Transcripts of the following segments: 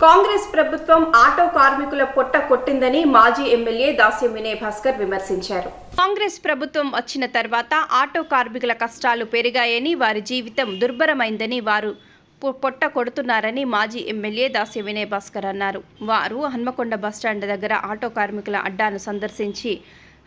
కాంగ్రెస్ ప్రభుత్వం ఆటో కార్మికుల పొట్ట కొట్టిందని మాజీ ఎమ్మెల్యే దాస్యం వినయ్ భాస్కర్ విమర్శించారు. కాంగ్రెస్ ప్రభుత్వం వచ్చిన తర్వాత ఆటో కార్మికుల కష్టాలు పెరిగాయని వారి జీవితం దుర్భరమైందని వారు పొ- పొట్ట కొడుతున్నారని మాజీ ఎమ్మెల్యే దాస్య వినయ్ భాస్కర్ అన్నారు. వారు హన్మకొండ బస్టాండ్ దగ్గర ఆటో కార్మికుల అడ్డాను సందర్శించి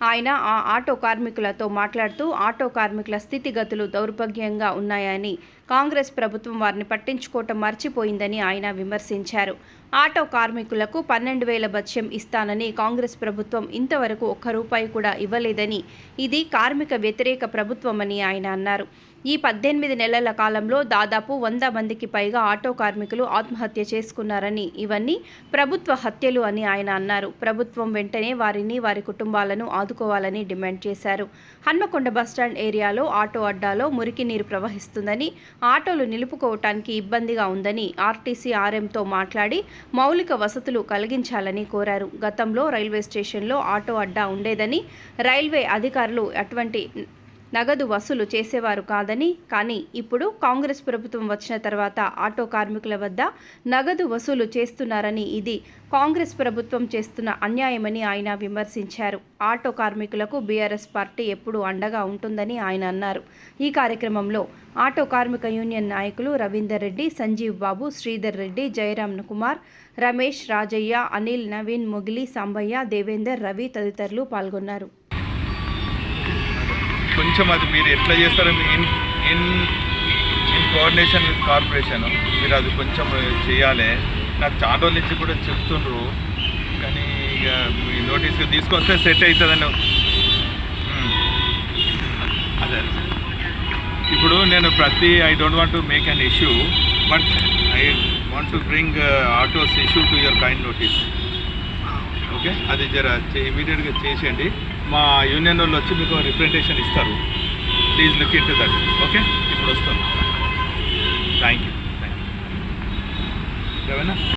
ఆయన ఆ ఆటో కార్మికులతో మాట్లాడుతూ ఆటో కార్మికుల స్థితిగతులు దౌర్భాగ్యంగా ఉన్నాయని కాంగ్రెస్ ప్రభుత్వం వారిని పట్టించుకోవటం మర్చిపోయిందని ఆయన విమర్శించారు. ఆటో కార్మికులకు పన్నెండు వేల భత్యం ఇస్తానని కాంగ్రెస్ ప్రభుత్వం ఇంతవరకు ఒక్క రూపాయి కూడా ఇవ్వలేదని ఇది కార్మిక వ్యతిరేక ప్రభుత్వమని ఆయన అన్నారు. ఈ పద్దెనిమిది నెలల కాలంలో దాదాపు వంద మందికి పైగా ఆటో కార్మికులు ఆత్మహత్య చేసుకున్నారని ఇవన్నీ ప్రభుత్వ హత్యలు అని ఆయన అన్నారు. ప్రభుత్వం వెంటనే వారిని వారి కుటుంబాలను ఆదుకోవాలని డిమాండ్ చేశారు. హన్మకొండ బస్టాండ్ ఏరియాలో ఆటో అడ్డాలో మురికి నీరు ప్రవహిస్తుందని ఆటోలు నిలుపుకోవటానికి ఇబ్బందిగా ఉందని ఆర్టీసీ ఆర్ఎంతో మాట్లాడి మౌలిక వసతులు కలిగించాలని కోరారు. గతంలో రైల్వే స్టేషన్లో ఆటో అడ్డా ఉండేదని రైల్వే అధికారులు అటువంటి నగదు వసూలు చేసేవారు కాదని కానీ ఇప్పుడు కాంగ్రెస్ ప్రభుత్వం వచ్చిన తర్వాత ఆటో కార్మికుల వద్ద నగదు వసూలు చేస్తున్నారని ఇది కాంగ్రెస్ ప్రభుత్వం చేస్తున్న అన్యాయమని ఆయన విమర్శించారు. ఆటో కార్మికులకు బీఆర్ఎస్ పార్టీ ఎప్పుడూ అండగా ఉంటుందని ఆయన అన్నారు. ఈ కార్యక్రమంలో ఆటో కార్మిక యూనియన్ నాయకులు రవీందర్ రెడ్డి సంజీవ్ బాబు శ్రీధర్ రెడ్డి జయరామ్ కుమార్ రమేష్ రాజయ్య అనిల్ నవీన్ మొగిలి సాంబయ్య దేవేందర్ రవి తదితరులు పాల్గొన్నారు. కొంచెం అది మీరు ఎట్లా చేస్తారో మీ in in in coordination with corporation. మీరు అది కొంచెం చేయాలి. నాకు చాలా రోజుల నుంచి కూడా చెప్తుండ్రు. కానీ ఇక మీ నోటీస్ తీసుకొస్తే సెట్ అవుతుందని అదే అదే. ఇప్పుడు నేను ప్రతి I don't want to make an issue but I want to bring autos issue to your kind notice okay? అది జర ఇమీడియట్గా చేసేయండి. మా యూనియన్ వాళ్ళు వచ్చి మీకు రిప్రజెంటేషన్ ఇస్తారు. Please look into that okay? ఇప్పుడు వస్తాను.